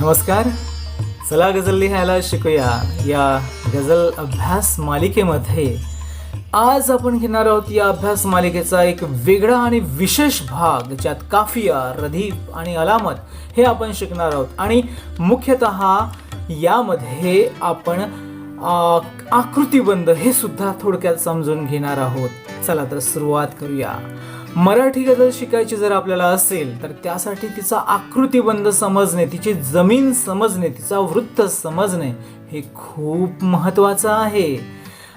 नमस्कार. चला गझल लिहायला शिकूया. या गझल अभ्यास मालिकेमध्ये आज आपण घेणार आहोत या अभ्यास मालिकेचा एक वेगळा आणि विशेष भाग ज्यात काफिया रदीप आणि अलामत हे आपण शिकणार आहोत. आणि मुख्यतः यामध्ये आपण आकृतीबंध हे सुद्धा थोडक्यात समजून घेणार आहोत. चला तर सुरुवात करूया. मराठी गझल शिकायची जर आपल्याला असेल तर त्यासाठी तिचा आकृतीबंध समजणे तिची जमीन समजणे तिचा वृत्त समजणे हे खूप महत्त्वाचं आहे.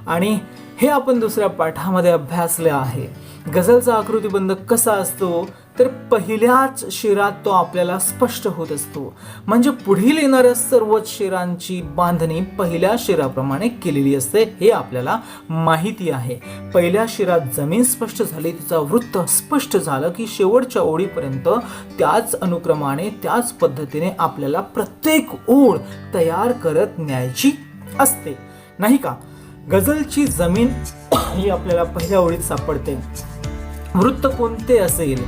आणि हे आपण दुसऱ्या पाठामध्ये अभ्यासले आहे. गझलचा आकृतीबंध कसा असतो? तर पहिल्याच शिरात तो आपल्याला स्पष्ट होत असतो. म्हणजे पुढील येणाऱ्या सर्वच शिरांची बांधणी पहिल्या शिराप्रमाणे केलेली असते हे आपल्याला माहिती आहे. पहिल्या शिरात जमीन स्पष्ट झाली तिचा वृत्त स्पष्ट झालं की शेवटच्या ओळीपर्यंत त्याच अनुक्रमाने त्याच पद्धतीने आपल्याला प्रत्येक ओळ तयार करत न्यायची असते. नाही का? गझलची जमीन ही आपल्याला पहिल्या ओळीत सापडते. वृत्त कोणते असेल?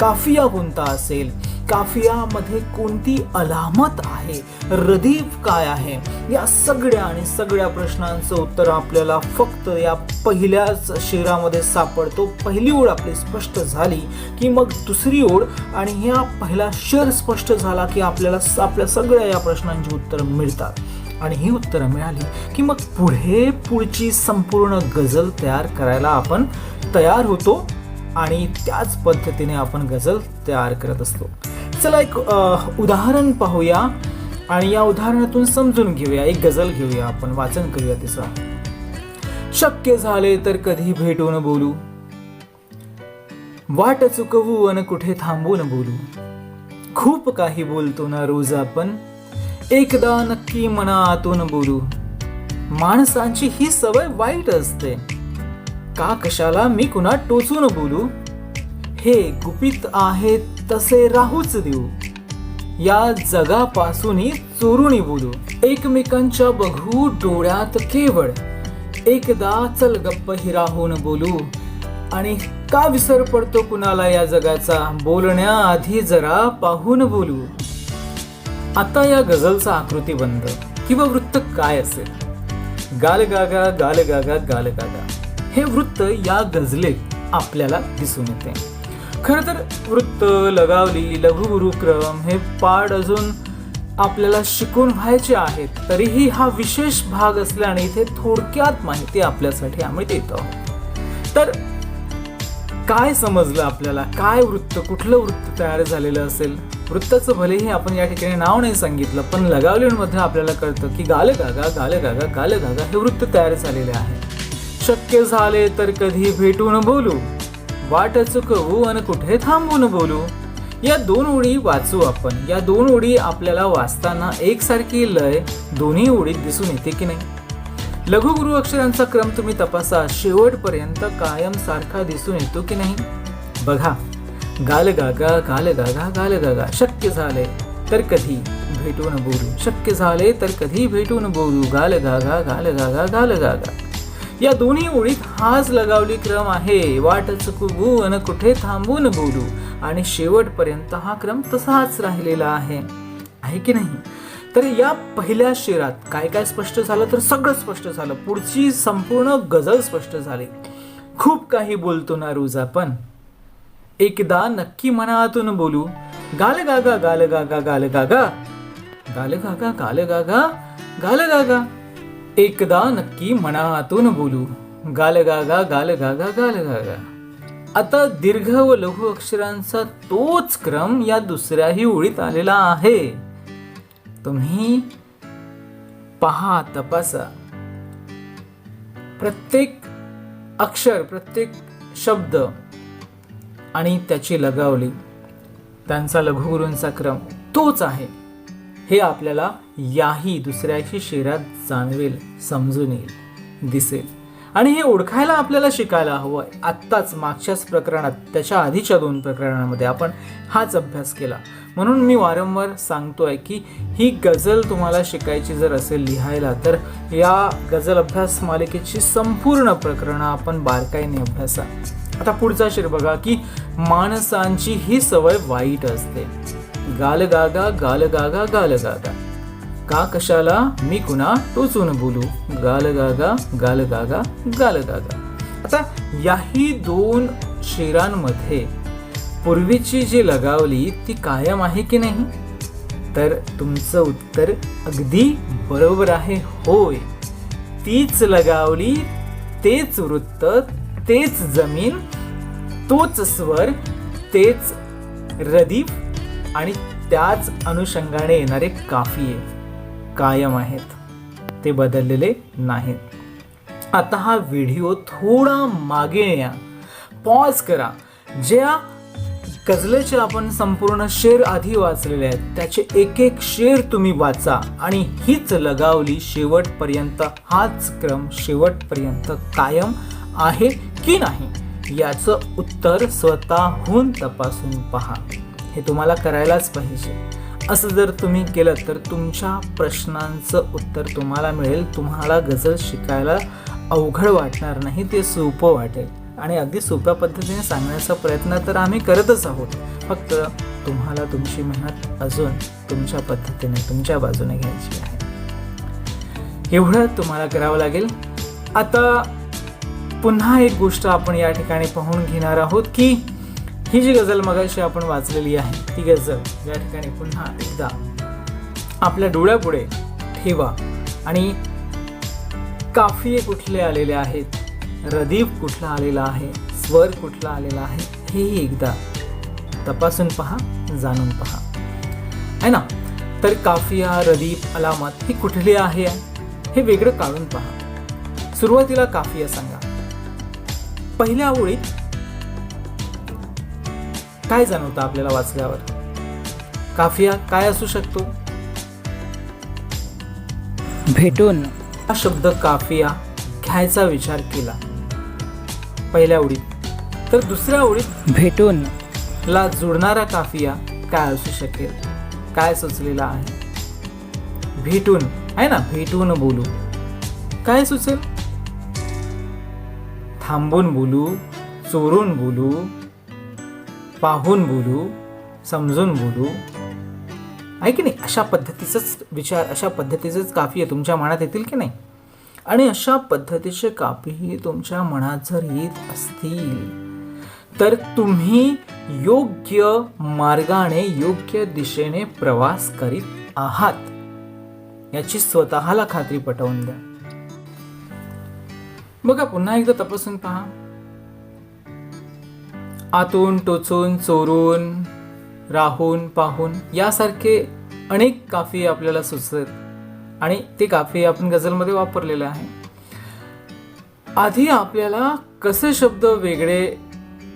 काफिया कोणता असेल. काफियामध्ये कोणती अलामत आहे? रदीफ काय आहे? या सगळ्या आणि सगळ्या प्रश्नांचं उत्तर आपल्याला फक्त या पहिल्याच शेरामध्ये सापडतो. पहिली ओळ आपली स्पष्ट झाली की मग दुसरी ओळ आणि ह्या पहिला शेर स्पष्ट झाला की आपल्याला आपल्या सगळ्या या प्रश्नांची उत्तरं मिळतात. आणि ही उत्तरं मिळाली की मग पुढे पुढची संपूर्ण गझल तयार करायला आपण तयार होतो. आणि त्याच पद्धतीने आपण गझल तयार करत असतो. चला एक उदाहरण पाहूया आणि या उदाहरणातून समजून घेऊया. एक गझल घेऊया आपण वाचन करूया तिचं शक्य झाले तर कधी भेटून बोलू. वाट चुकवू अन कुठे थांबून बोलू. खूप काही बोलतो ना रोज आपण. एकदा नक्की मनातून बोलू. माणसांची ही सवय वाईट असते. का कशाला मी कुणा टोचून बोलू? हे गुपित आहे तसे राहूच देऊ. या जगापासूनही चोरूनी बोलू. एकमेकांच्या बघू डोळ्यात केवळ. एकदा चल गप्प हिराहून बोलू. आणि का विसर पडतो कुणाला या जगाचा? बोलण्याआधी जरा पाहून बोलू. आता या गझलचा आकृती बंद. किंवा वृत्त काय असेल? गाल गागा गाल गागा गाल गागा. हे वृत्त या गझलेत आपल्याला दिसून येते. खर तर वृत्त लगावली लघुगुरुक्रम हे पाठ अजून आपल्याला शिकून व्हायचे आहेत तरीही हा विशेष भाग असल्याने इथे थोडक्यात माहिती आपल्यासाठी आम्ही देत. आहोत तर काय समजलं आपल्याला? काय वृत्त? कुठलं वृत्त तयार झालेलं असेल? वृत्ताचं भलेही आपण या ठिकाणी नाव नाही सांगितलं पण लगावलीमध्ये आपल्याला कळतं की गाल गागा गाल गागा गाल गागा हे वृत्त तयार झालेले आहे. शक्य झाले तर कधी भेटून बोलू? वाट चुकवू आणि कुठे थांबून बोलू? या दोन ओळी वाचू आपण. या दोन ओळी आपल्याला वाचताना एकसारखी लय दोन्ही ओळीत दिसून येते की नाही? लघुगुरु अक्षरांचा क्रम तुम्ही तपासा. शेवटपर्यंत कायम सारखा दिसून येतो की नाही? बघा. गाल गागा गाल गागा गाल गागा. शक्य झाले तर कधी भेटून बोलू. शक्य झाले तर कधी भेटून बोलू. गाल गागा गाल गागा गाल गागा. या दोन्ही ओळीत हाच लगावली क्रम आहे. वाट चुकू अन कुठे थांबून बोलू? आणि शेवटपर्यंत हा क्रम तसाच राहिलेला आहे. आहे की नाही? तर या पहिल्या शेरात काय काय स्पष्ट झालं? तर सगळं स्पष्ट झालं. पुढची संपूर्ण गझल स्पष्ट झाली. खूप काही बोलतो ना रोज आपण एकदा नक्की मनातून बोलू. गाल गागा गाल गागा गाल गागा. गाल गागा गाल गागा गाल गागा. एकदा नक्की मनातून बोलू गाल गागा गाल गागा गाल गागा आता दीर्घ व लघु अक्षरांचा तोच क्रम या दुसऱ्याही ओळीत आलेला आहे तुम्ही पहा तपासा प्रत्येक अक्षर प्रत्येक शब्द आणि त्याची लगावली त्यांचा लघुगुरूंचा क्रम तोच आहे हे आपल्याला याही दुसऱ्याशी शेरात जाणवेल समजून येईल दिसेल. आणि हे ओळखायला आपल्याला शिकायला हवं आहे आत्ताच मागच्याच प्रकरणात त्याच्या आधीच्या दोन प्रकरणामध्ये आपण हाच अभ्यास केला. म्हणून मी वारंवार सांगतोय की ही गझल तुम्हाला शिकायची जर असेल लिहायला तर या गझल अभ्यास मालिकेची संपूर्ण प्रकरणं आपण बारकाईने अभ्यासा. आता पुढचा शेर बघा की माणसांची ही सवय वाईट असते. गाल गागा गाल गागा गाल का कशाला? मी कुणा? टोचून बोलू. गाल गागा गाल गागा गाल गागा. आता याही दोन शेरांमध्ये पूर्वीची जी लगावली ती कायम आहे की नाही? तर तुमचं उत्तर अगदी बरोबर आहे होय. तीच लगावली तेच वृत्त तेच जमीन तोच स्वर तेच रदीप आणि त्याच अनुषंगाने येणारे काफिये कायम आहेत. ते बदललेले नाहीत. आता हा व्हिडिओ थोडा मागे या. पॉज करा. ज्या गझलेचे आपण संपूर्ण शेर आधी वाचलेले आहेत त्याचे एक एक शेर तुम्ही वाचा आणि हीच लगावली शेवटपर्यंत हाच क्रम शेवटपर्यंत कायम आहे की नाही? याचं उत्तर स्वतःहून तपासून पहा. हे तुम्हाला करायलाच पाहिजे. असं जर तुम्ही केलं तर तुमच्या प्रश्नांचं उत्तर तुम्हाला मिळेल. तुम्हाला गझल शिकायला अवघड वाटणार नाही ते सोपं वाटेल. आणि अगदी सोप्या पद्धतीने सांगण्याचा प्रयत्न तर आम्ही करतच आहोत. फक्त तुम्हाला तुमची मेहनत अजून तुमच्या पद्धतीने तुमच्या बाजूने घ्यायची आहे. एवढं तुम्हाला करावं लागेल. आता पुन्हा एक गोष्ट आपण या ठिकाणी पाहून घेणार आहोत की ही जी गझल मगाशी आपण वाचलेली आहे ती गझल या ठिकाणी पुन्हा एकदा आपल्या डोळ्यापुढे ठेवा. आणि काफिये कुठले आलेले आहेत रदीप कुठला आलेला आहे स्वर कुठला आलेला आहे हेही एकदा तपासून पहा जाणून पहा. है ना? तर काफिया रदीप अलामत ही कुठली आहे? हे वेगळं काढून पहा. सुरुवातीला काफिया सांगा. पहिल्या ओळीत काय जाणवतं आपल्याला वाचल्यावर? काफिया काय असू शकतो? भेटून. हा शब्द काफिया घ्यायचा विचार केला. पहिल्या ओळीत. तर दुसऱ्या ओळीत भेटून. ला जुळणारा काफिया काय असू शकेल? काय सुचलेला आहे? भेटून. आहे ना? भेटून बोलू. काय सुचेल? थांबून बोलू चोरून बोलू पाहून बोलू समजून बोलू. आहे की नाही? अशा पद्धतीचाच विचार अशा पद्धतीचेच आहे. तुमच्या मनात येतील की नाही? आणि अशा पद्धतीचे कापीही तुमच्या मनात जर येत असतील. तर तुम्ही योग्य मार्गाने योग्य दिशेने प्रवास करीत आहात. याची स्वतःला खात्री पटवून द्या. बघा पुन्हा एकदा तपासून पहा. आतून टोचून चोरून राहून पाहून यासारखे अनेक काफी आपल्याला सुचत आणि ते काफी आपण गझलमध्ये वापरलेले आहे. आधी आपल्याला कसे शब्द वेगळे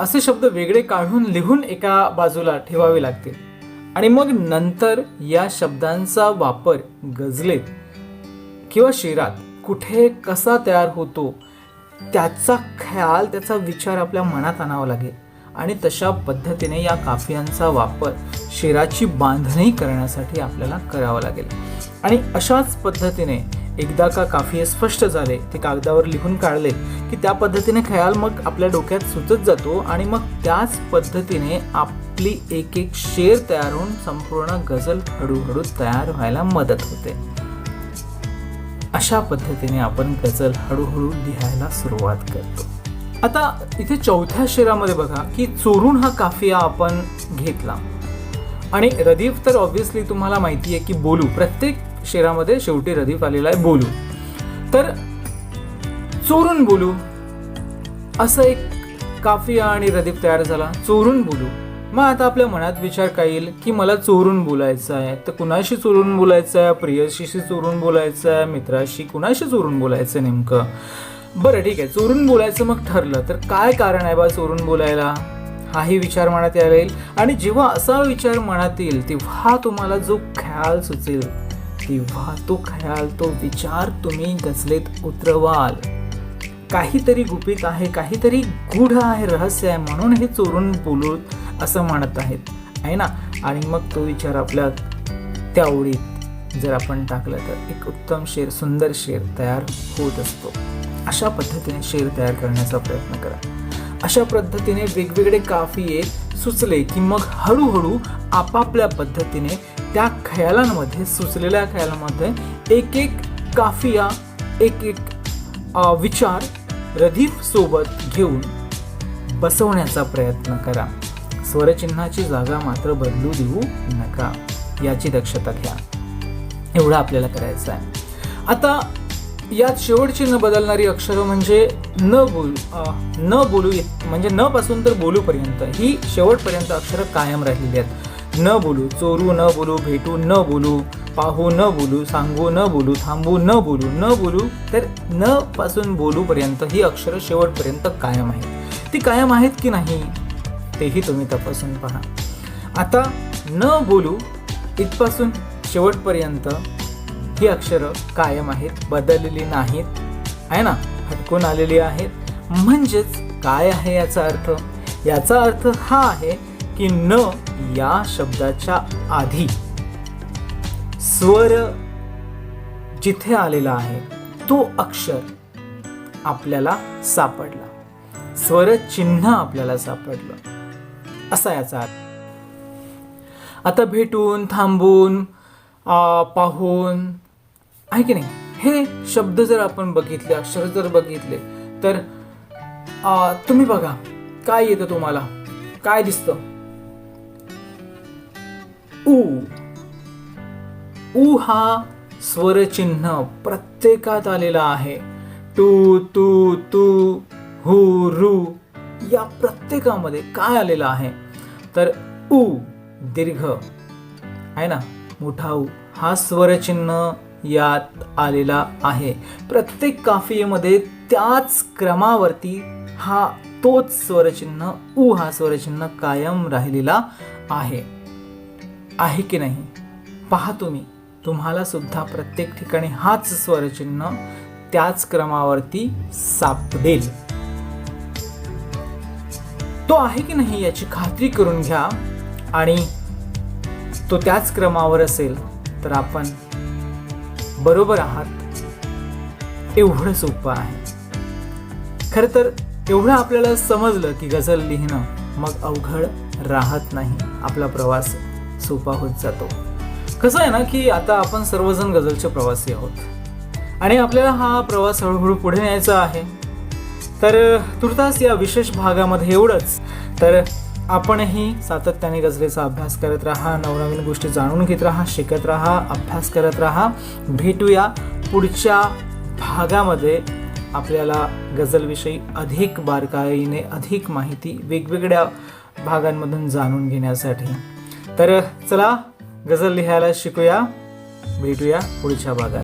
असे शब्द वेगळे काढून लिहून एका बाजूला ठेवावे लागतील? आणि मग नंतर या शब्दांचा वापर गझलेत किंवा शिरात कुठे कसा तयार होतो त्याचा ख्याल त्याचा विचार आपल्या मनात आणावा लागेल. आणि तशा पद्धतीने या काफियांचा वापर शेराची बांधणी करण्यासाठी आपल्याला करावा लागेल. आणि अशाच पद्धतीने एकदा का काफिये स्पष्ट झाले ते कागदावर लिहून काढले की त्या पद्धतीने खयाल मग आपल्या डोक्यात सुचत जातो आणि मग त्याच पद्धतीने आपली एक एक शेर तयार होऊन संपूर्ण गझल हळूहळू तयार व्हायला मदत होते. अशा पद्धतीने आपण गझल हळूहळू लिहायला सुरुवात करतो. आता इथे चौथ्या शेरामध्ये बघा की चोरून हा काफिया आपण घेतला. आणि रदीफ तर ऑब्व्हियसली तुम्हाला माहिती आहे की बोलू. प्रत्येक शेरामध्ये शेवटी रदीफ आलेला आहे बोलू. तर चोरून बोलू. असं एक काफिया आणि रदीफ तयार झाला. चोरून बोलू. मग आता आपल्या मनात विचार काय येईल की मला चोरून बोलायचं आहे. तर कुणाशी चोरून बोलायचं आहे? प्रियशीशी चोरून बोलायचं आहे? मित्राशी? कुणाशी चोरून बोलायचं आहे नेमकं? बरं ठीक आहे. चोरून बोलायचं मग ठरलं. तर काय कारण आहे बा चोरून बोलायला? हाही विचार मनात यायला येईल. आणि जेव्हा असा विचार मनात येईल तेव्हा तुम्हाला जो ख्याल सुचेल तेव्हा तो ख्याल तो विचार तुम्ही गजलेत उतरवाल. काहीतरी गुपित आहे काहीतरी गूढ आहे रहस्य आहे म्हणून हे चोरून बोलू असं म्हणत आहेत. आहे ना? आणि मग तो विचार आपल्या त्या ओळीत जर आपण टाकलं तर एक उत्तम शेर सुंदर शेर तयार होत असतो. अशा पद्धतीने शेर तयार करण्याचा प्रयत्न करा. अशा पद्धतीने वेगवेगळे काफिये सुचले की मग हळूहळू आपापल्या पद्धतीने त्या खयालांमध्ये सुचलेल्या खयालांमध्ये एक एक काफिया एक एक विचार रदीफ सोबत घेऊन बसवण्याचा प्रयत्न करा. स्वरचिन्हाची जागा मात्र बदलू देऊ नका. याची दक्षता घ्या. एवढं आपल्याला करायचं आहे आता यात शेवटची न बदलणारी अक्षरं म्हणजे न बोलू न बोलू म्हणजे न पासून तर बोलूपर्यंत. ही शेवटपर्यंत अक्षरं कायम राहिलेली आहेत. न बोलू चोरू न बोलू भेटू न बोलू पाहू न बोलू सांगू न बोलू थांबू न बोलू न बोलू तर न पासून बोलूपर्यंत ही अक्षरं शेवटपर्यंत कायम आहेत. ती कायम आहेत की नाही तेही तुम्ही तपासून पहा. आता न बोलू इथपासून शेवटपर्यंत ही अक्षरं कायम आहेत बदललेली नाहीत. आहे ना? हटकून आलेली आहेत. म्हणजेच काय आहे याचा अर्थ? याचा अर्थ हा आहे की न या शब्दाच्या आधी स्वर जिथे आलेला आहे तो अक्षर आपल्याला सापडला. स्वर चिन्ह आपल्याला सापडलं. असा याचा अर्थ. आता भेटून थांबून पाहून आहे की नाही? हे शब्द जर आपण बघितले अक्षर जर बघितले तर आ, तुम्ही बघा काय येतं तुम्हाला? काय दिसतं? ऊ ऊ हा स्वरचिन्ह प्रत्येकात आलेला आहे. टू तू तू हु रु या प्रत्येकामध्ये काय आलेलं आहे? तर ऊ दीर्घ. आहे ना? मोठा ऊ हा स्वरचिन्ह यात आलेला आहे. प्रत्येक काफियेमध्ये त्याच क्रमावरती हा तोच स्वरचिन्ह ऊ हा स्वरचिन्ह कायम राहिलेला आहे. आहे की नाही? पहा तुम्ही. तुम्हाला सुद्धा प्रत्येक ठिकाणी हाच स्वरचिन्ह त्याच क्रमावरती सापडेल. तो आहे की नाही याची खात्री करून घ्या आणि तो त्याच क्रमावर असेल तर आपण बरोबर आहात. एवढं सोपं आहे. खरं तर एवढं आपल्याला समजलं की गझल लिहिणं मग अवघड राहत नाही. आपला प्रवास सोपा होत जातो. कसं आहे ना की आता आपण सर्वजण गझलचे प्रवासी आहोत. आणि आपल्याला हा प्रवास हळूहळू पुढे न्यायचा आहे. तर तुर्तास या विशेष भागामध्ये एवढंच. तर आपणही सातत्याने गजलेचा अभ्यास करत राहा नवनवीन गोष्टी जाणून घेत राहा शिकत राहा अभ्यास करत राहा. भेटूया पुढच्या भागामध्ये. आपल्याला गझलविषयी अधिक बारकाईने अधिक माहिती वेगवेगळ्या भागांमधून जाणून घेण्यासाठी. तर चला गझल लिहायला शिकूया. भेटूया पुढच्या भागात.